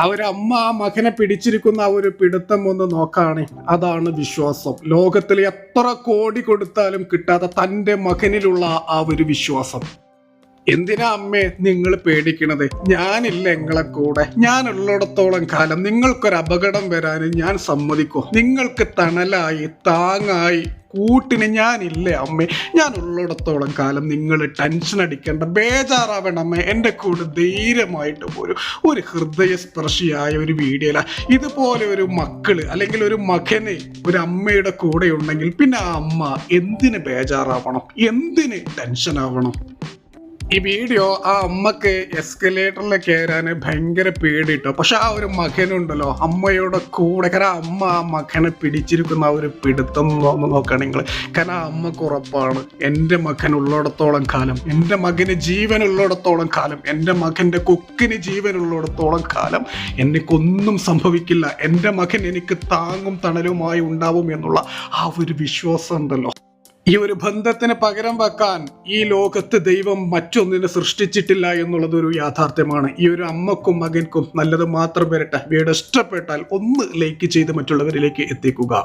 ആ ഒരു അമ്മ ആ മകനെ പിടിച്ചിരിക്കുന്ന ആ ഒരു പിടുത്തം ഒന്ന് നോക്കാണേ. അതാണ് വിശ്വാസം. ലോകത്തിൽ എത്ര കോടി കൊടുത്താലും കിട്ടാത്ത തന്റെ മകനിലുള്ള ആ ഒരു വിശ്വാസം. എന്തിനാ അമ്മേ നിങ്ങൾ പേടിക്കണത്? ഞാനില്ല നിങ്ങളെ കൂടെ. ഞാൻ ഞാനുള്ളിടത്തോളം കാലം നിങ്ങൾക്കൊരു അപകടം വരാനും ഞാൻ സമ്മതിക്കും. നിങ്ങൾക്ക് തണലായി താങ്ങായി കൂട്ടിന് ഞാനില്ലേ അമ്മേ. ഞാൻ ഉള്ളിടത്തോളം കാലം നിങ്ങൾ ടെൻഷൻ അടിക്കേണ്ട ബേജാറാവണം അമ്മേ. എന്റെ കൂടെ ധൈര്യമായിട്ട് ഒരു ഒരു ഹൃദയസ്പർശിയായ ഒരു വീഡിയോല ഇതുപോലെ ഒരു മക്കൾ അല്ലെങ്കിൽ ഒരു മകന് ഒരു അമ്മയുടെ കൂടെ ഉണ്ടെങ്കിൽ പിന്നെ ആ അമ്മ എന്തിന് ബേജാറാവണം? എന്തിന് ടെൻഷൻ ആവണം ഈ വീഡിയോ ആ അമ്മയ്ക്ക് എസ്കലേറ്ററിൽ കയറാൻ ഭയങ്കര പേടിട്ടോ. പക്ഷെ ആ ഒരു മകനുണ്ടല്ലോ അമ്മയുടെ കൂടെ. കാരണം അമ്മ ആ മകനെ പിടിച്ചിരിക്കുന്ന ആ ഒരു പിടുത്തം ഒന്ന് നോക്കുകയാണ് നിങ്ങൾ കാരണം ആ അമ്മയ്ക്ക് ഉറപ്പാണ് എന്റെ മകൻ ഉള്ളിടത്തോളം കാലം എന്റെ മകന് ജീവനുള്ളിടത്തോളം കാലം എന്റെ മകന്റെ കൊക്കിന് ജീവനുള്ളിടത്തോളം കാലം എനിക്കൊന്നും സംഭവിക്കില്ല. എന്റെ മകൻ എനിക്ക് താങ്ങും തണലുമായി ഉണ്ടാവും എന്നുള്ള ആ ഒരു വിശ്വാസം ഉണ്ടല്ലോ. ഈ ഒരു ബന്ധത്തിന് പകരം വെക്കാൻ ഈ ലോകത്ത് ദൈവം മറ്റൊന്നിനെ സൃഷ്ടിച്ചിട്ടില്ല എന്നുള്ളത് ഒരു യാഥാർത്ഥ്യമാണ്. ഈ ഒരു അമ്മക്കും മകൻക്കും നല്ലത് മാത്രം വരട്ടെ. വീട് ഇഷ്ടപ്പെട്ടാൽ ഒന്ന് ലൈക്ക് ചെയ്ത് മറ്റുള്ളവരിലേക്ക് എത്തിക്കുക.